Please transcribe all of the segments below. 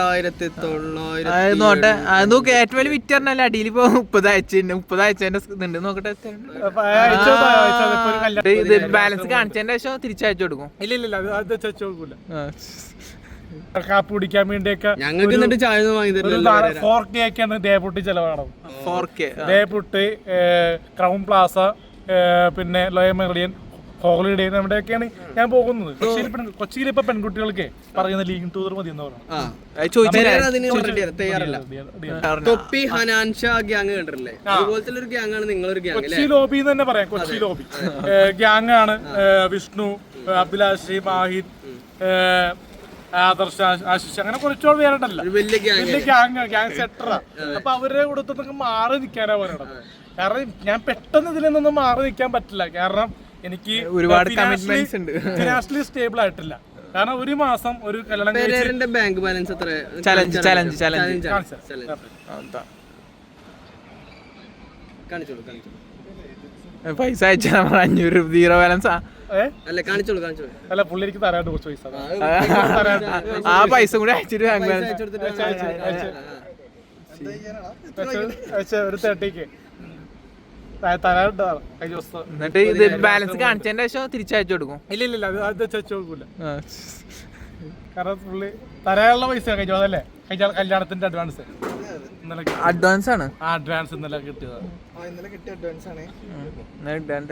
മുപ്പത്തിരണ്ടായിരത്തി തൊള്ളായിരത്തി നോട്ടെ നോക്ക് ഏറ്റവും വലിയ വിറ്ററിനല്ല അടിയിൽ ഇപ്പൊ മുപ്പത് അയച്ചുണ്ട് മുപ്പത് അയച്ചതിന്റെ ഇതുണ്ട്. നോക്കട്ടെ. ഇത് ബാലൻസ് കാണിച്ചതിന്റെ ശേഷം തിരിച്ചയച്ചു കൊടുക്കും. ഇല്ല ഇല്ല ഇല്ല അത്. കാപ്പ് കുടിക്കാൻ വേണ്ടിയൊക്കെ ഞങ്ങൾക്ക് എന്നിട്ട് ചായ ഫോർ കെ ഒക്കെയാണ് ദേപുട്ടി ചെലവാണത് 4K. കെ ദേപുട്ടി ക്രൗൺ പ്ലാസ പിന്നെ ലോയ മെറിയൻ ഹോളിഡേ നമ്മുടെയൊക്കെയാണ് ഞാൻ പോകുന്നത്. കൊച്ചിയിൽ കൊച്ചിയിൽ ഇപ്പൊ പെൺകുട്ടികൾക്ക് പറയുന്ന ലീഗ് ടൂർ മതി എന്ന് പറഞ്ഞു. തൊപ്പി ഹനാൻഷ ഗ്യാങ് കണ്ടിട്ടില്ലേ? അതുപോലത്തെ ഒരു ഗ്യാങ് ആണ് നിങ്ങളൊരു ഗ്യാങ് അല്ലേ? കൊച്ചി ലോബി എന്ന് തന്നെ പറയാം. കൊച്ചി ലോബി ഗ്യാങ് ആണ്. വിഷ്ണു അഭിലാഷ് മാഹിദ് ആദർശ് ആശിഷ് അങ്ങനെ കുറച്ചുകൂടെ പേരുണ്ടല്ലോ ഒരു വലിയ ഗ്യാങ് ഗ്യാങ് ഗ്യാങ് സെറ്ററാ അപ്പൊ അവരുടെ കൂടെ മാറി നിൽക്കാനാ പറയണത്. കാരണം ഞാൻ പെട്ടെന്ന് ഇതിൽ നിന്നൊന്നും മാറി നിൽക്കാൻ പറ്റില്ല. കാരണം എനിക്ക് ഒരുപാട്. ഫിനാൻഷ്യലി സ്റ്റേബിൾ ആയിട്ടില്ല കാരണം ഒരു മാസം ഒരു കല്യാണം കഴിച്ച് ബാങ്ക് ബാലൻസ് എത്ര ചലഞ്ച് ചലഞ്ച് ചലഞ്ച്. കാണിച്ചോളൂ കാണിച്ചോളൂ പൈസ അയച്ചാൽ അഞ്ഞൂറ് രൂപ സീറോ ബാലൻസ് അല്ല കാണിച്ചോളൂ കാണിച്ചോളൂ അല്ല പുള്ളിക്ക് തരാണ്ട് കുറച്ച് പൈസ ആ പൈസ കൂടി അയച്ചിട്ട് ബാങ്ക് ബാലൻസ് ഒരു തേർട്ടിക്ക് തരാണ്ട് കഴിഞ്ഞ ദിവസം. എന്നിട്ട് ഇത് ബാലൻസ് കാണിച്ചതിന്റെ ശേഷം തിരിച്ചയച്ചു കൊടുക്കും. ഇല്ല ഇല്ല ഇല്ല അത് അത് വെച്ച് ആ. കാരണം പുള്ളി തരാനുള്ള പൈസ കഴിഞ്ഞു അതല്ലേ കഴിഞ്ഞ കല്യാണത്തിന്റെ അഡ്വാൻസ് ഇന്നലെ അഡ്വാൻസ് ആണ്? ആ അഡ്വാൻസ് ഇന്നലെ കിട്ടിയത്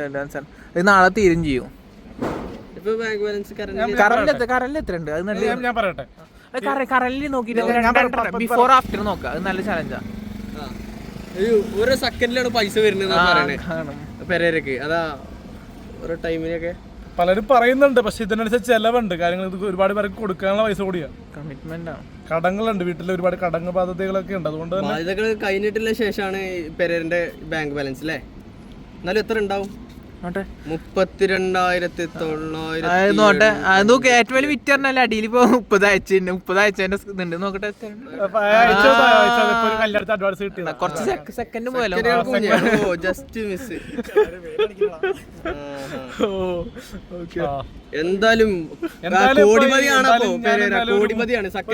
അഡ്വാൻസ് ആണ്. ഇത് നാളെ തീരും ചെയ്യും. ബാങ്ക് ബാലൻസ് കറന്റ് എത്ര ഉണ്ട് അത് ഞാൻ- പറയട്ടെ. കറലിൽ നോക്കിയിട്ട് ബിഫോർ ആഫ്റ്റർ നോക്കാം. അത് നല്ല ചലഞ്ചാ ഒരു ഓരോ സെക്കൻഡിലാണ് പൈസ വരുന്നത് പറയണേ. പെരേരക്ക്. അതാ ഓരോ ടൈമിനൊക്കെ പലരും പറയുന്നുണ്ട് പക്ഷെ ഇതിനനുസരിച്ച് ചെലവുണ്ട്. കാര്യങ്ങൾ ഇത് ഒരുപാട് പേർക്ക് കൊടുക്കാനുള്ള പൈസ കൂടിയാ. കമ്മിറ്റ്മെന്റ് ആണ് കടങ്ങളുണ്ട്. വീട്ടിൽ ഒരുപാട് കടങ്ങ് ബാധ്യതകളൊക്കെ ഉണ്ട്. അതുകൊണ്ട് തന്നെ ഇതൊക്കെ കഴിഞ്ഞിട്ടുള്ള ശേഷമാണ് പെരേരന്റെ ബാങ്ക് ബാലൻസ് അല്ലേ എന്നാലും എത്ര ഉണ്ടാവും? മുപ്പത്തിരണ്ടായിരത്തി അത് തൊള്ളായിരത്തി നോട്ടെ അത് നോക്ക് ഏറ്റവും വലിയ വിറ്ററിനല്ല അടിയിൽ ഇപ്പൊ മുപ്പത് അയച്ചു മുപ്പത് അയച്ചതിന്റെ ഇതുണ്ട്. നോക്കട്ടെ കുറച്ച് സെക്കൻഡ് പോയല്ലോ ജസ്റ്റ് മിസ്. എന്തായാലും കോടിമതിയാണ്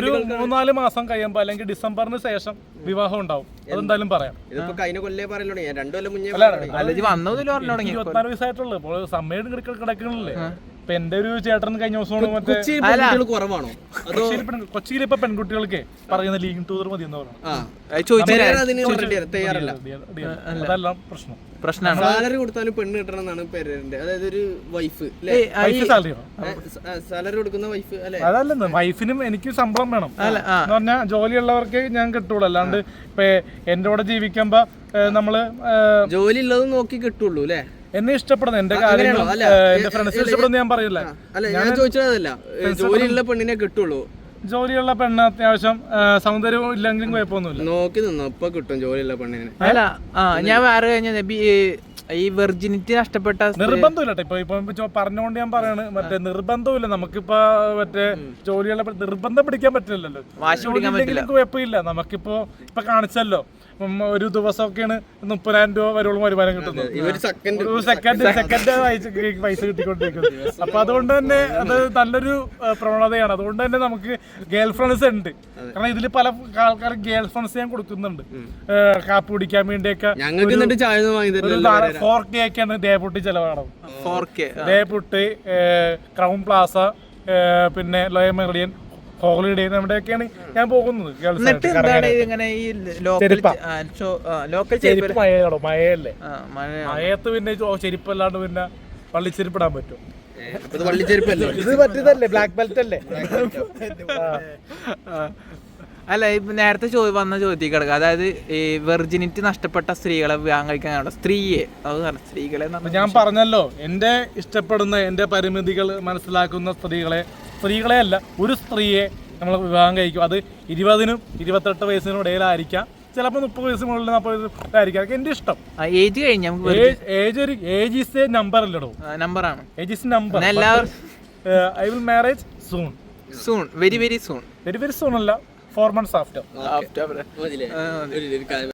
ഒരു മൂന്നാൽ മാസം കഴിയുമ്പോ അല്ലെങ്കിൽ ഡിസംബറിന് ശേഷം വിവാഹം ഉണ്ടാവും. അതെന്തായാലും പറയാം. ഇതിപ്പോ കഴിഞ്ഞ കൊല്ലേ പറയലോ ഞാൻ രണ്ടു കൊല്ലം മുന്നേ അല്ല, പറയണേ. അല്ല പറഞ്ഞു തുടങ്ങി. ഇരുപത്തിനാല് ആയിട്ടുള്ളത് ഇപ്പോൾ സമയം കിടക്കണില്ലേ? ഇപ്പൊ എന്റെ ഒരു ചേട്ടൻ കഴിഞ്ഞ ദിവസമാണ് മറ്റേ കുറവാണോ? അതോ കൊച്ചിയിൽ പെൺ- കൊച്ചിയിൽ ഇപ്പൊ പെൺകുട്ടികൾക്ക് പറയുന്ന ലീഗ് ടൂർ മതി എന്ന് പറഞ്ഞു. ചോദിച്ചാൽ തയ്യാറല്ല. അതെല്ലാം പ്രശ്നം. പ്രശ്നമാണ്. സാലറി കൊടുത്താലും പെണ്ണ് കിട്ടണം എന്നാണ് അതായത് ഒരു വൈഫ് അല്ലെ? വൈഫ് സാലറിയോ? സാലറി കൊടുക്കുന്ന വൈഫ് അല്ലെ? അതല്ലെന്ന്. വൈഫിനും എനിക്ക് സംഭവം വേണം. എന്ന് പറഞ്ഞാൽ ജോലിയുള്ളവർക്ക് ഞാൻ കിട്ടുള്ളൂ. അല്ലാണ്ട് ഇപ്പൊ എന്റെ കൂടെ ജീവിക്കുമ്പോ ഏഹ്, നമ്മൾ ഏഹ്, ജോലി ഉള്ളത് നോക്കി കിട്ടുള്ളൂ അല്ലെ? എന്നെ ഇഷ്ടപ്പെടുന്ന എന്റെ കാര്യങ്ങൾ എന്റെ ഇഷ്ടപ്പെടുന്ന ഞാൻ പറയില്ല. അല്ല ഞാൻ ചോദിച്ചതല്ല. ജോലിയുള്ള പെണ്ണിനെ കിട്ടുള്ളൂ. ജോലിയുള്ള പെണ്ണ് അത്യാവശ്യം സൗന്ദര്യം സൗന്ദര്യവും ഇല്ലെങ്കിലും കുഴപ്പമൊന്നുമില്ല. നോക്കി നിന്നോ ഇപ്പൊ കിട്ടും ജോലിയുള്ള പെണ്ണിനെ. അല്ല ആ ഞാൻ വേറെ കഴിഞ്ഞ ഈ വെർജിനിറ്റി നഷ്ടപ്പെട്ട നിർബന്ധമില്ല ഇപ്പൊ ഇപ്പൊ പറഞ്ഞുകൊണ്ട് ഞാൻ പറയാണ് മറ്റേ നിർബന്ധമില്ല. നമുക്കിപ്പോ മറ്റേ ജോലിയുള്ള നിർബന്ധം പിടിക്കാൻ പറ്റില്ലല്ലോ. വാശി കുഴപ്പമില്ല. നമുക്കിപ്പോ ഇപ്പൊ കാണിച്ചല്ലോ. ഒരു ദിവസമൊക്കെയാണ് മുപ്പതിനായിരം രൂപ വരെയുള്ള വരുമാനം കിട്ടുന്നത്. സെക്കൻഡ് ഒരു സെക്കൻഡ് സെക്കൻഡ് പൈസ കിട്ടിക്കൊണ്ടിരിക്കുന്നത് അപ്പൊ അതുകൊണ്ട് തന്നെ അത് നല്ലൊരു പ്രവണതയാണ്. അതുകൊണ്ട് തന്നെ നമുക്ക് ഗേൾ ഫ്രണ്ട്സ് ഉണ്ട്. കാരണം ഇതിൽ പല ആൾക്കാർ ഗേൾ ഫ്രണ്ട്സ് ഞാൻ കൊടുക്കുന്നുണ്ട്. കാപ്പ് കുടിക്കാൻ വേണ്ടിയൊക്കെ ഫോർ കെ ഒക്കെയാണ് ദേപുട്ടി ചെലവാണത് 4K. ആ. ദേപുട്ടി ക്രൗൺ പ്ലാസ പിന്നെ ലോയ മെറിയൻ ഹോളിഡേ നമ്മുടെയൊക്കെയാണ് ഞാൻ പോകുന്നത്. എന്നിട്ട് എന്താണ് ഇങ്ങനെ ഈ ലോക്കൽ ചെരുപ്പാ. ലോക്കൽ ചെരുപ്പ് ചെരുപ്പ് മഴയാണോ? മഴയല്ലേ? മഴയത്ത് പിന്നെ ചോ- ചെരുപ്പല്ലാണ്ട് പിന്നെ പള്ളിച്ചെരുപ്പ് ഇടാൻ പറ്റും. ഇത് പറ്റിയതല്ലേ ബ്ലാക്ക് ബെൽറ്റ് അല്ലേ? അല്ല ഇപ്പൊ നേരത്തെ ചോദ്യം വന്ന ചോദ്യത്തിൽ കിടക്കുക അതായത് ഈ വെർജിനിറ്റി നഷ്ടപ്പെട്ട സ്ത്രീകളെ വിവാഹം കഴിക്കാൻ സ്ത്രീയെ. അത് സ്ത്രീകളെ ഞാൻ പറഞ്ഞല്ലോ എന്റെ ഇഷ്ടപ്പെടുന്ന എന്റെ പരിമിതികൾ മനസ്സിലാക്കുന്ന സ്ത്രീകളെ സ്ത്രീകളെ അല്ല ഒരു സ്ത്രീയെ നമ്മൾ വിവാഹം കഴിക്കും. അത് ഇരുപതിനും ഇരുപത്തെട്ട് വയസ്സിനും ഇടയിലായിരിക്കാം. ചിലപ്പോൾ മുപ്പത് വയസ്സ് മുകളിൽ നാൽപ്പത് ആയിരിക്കും അതൊക്കെ എന്റെ ഇഷ്ടം. ഏജ് കഴിഞ്ഞ നമുക്ക് ഏജ് ഒരു ഏജ് ഇസ് എ നമ്പർ അല്ലടോ. നമ്പറാണ് age is number I will marriage soon soon very very soon very very soon അല്ല. Four months after after